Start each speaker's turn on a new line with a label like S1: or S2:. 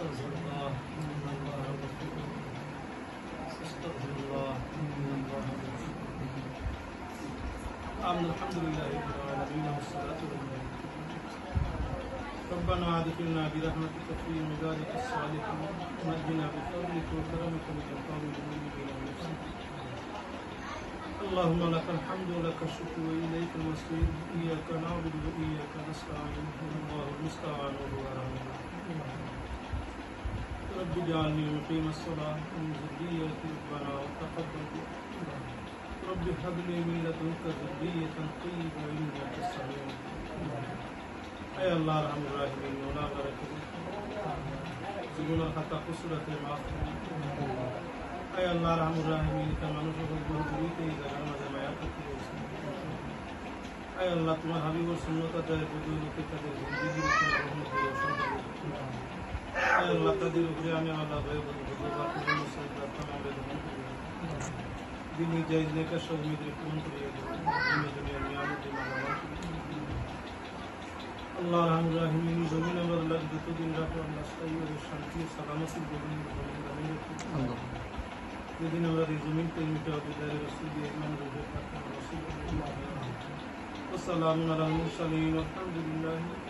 S1: استغفر الله إن الله غفور استغفر الله إن الله غفور آمن الحمد لله رب العالمين والصلاة والسلام. ربنا أدخلنا برحمتك في عبادك الصالحين ونجنا بفضلك وكرمك من القوم المؤمنين اللهم لك الحمد ولك الشكر وإليك المصير. إياك نعبد وإياك نستعين. الله المستعان وهو رب اجعلني مقيم الصلاة ومن ذريتي ربنا وتقبل دعاء رب هب لي من لدنك ذرية طيبة إنك السميع أي الله أرحم الراحمين ولا بركة জীবনের খাতা কুসুরাতে মাফ আয় আল্লাহ রহমুর রাহিমিন তা মানুষ বহু দূরিতে এই জায়গার মাঝে মায়া করতে বলছে আয় আল্লাহ তোমার হাবিবর শূন্যতা দেয় বদৌলতে তাদের জিন্দিগির উপরে রহমত দিয়ে माता दी रुपया आने वाला है దీన్ని జైలేక షోర్ మీద अल्लाह रहमान इन ज़मीन और लग दो दिन रात और नस्ताई और शांति सलामत से ज़मीन को ये दिन हमारी ज़मीन पे मिटा बिदार रसूल रहमान रूह पाक रसूल अल्लाह वसलाम अला मुसलिम अल्हम्दुलिल्लाह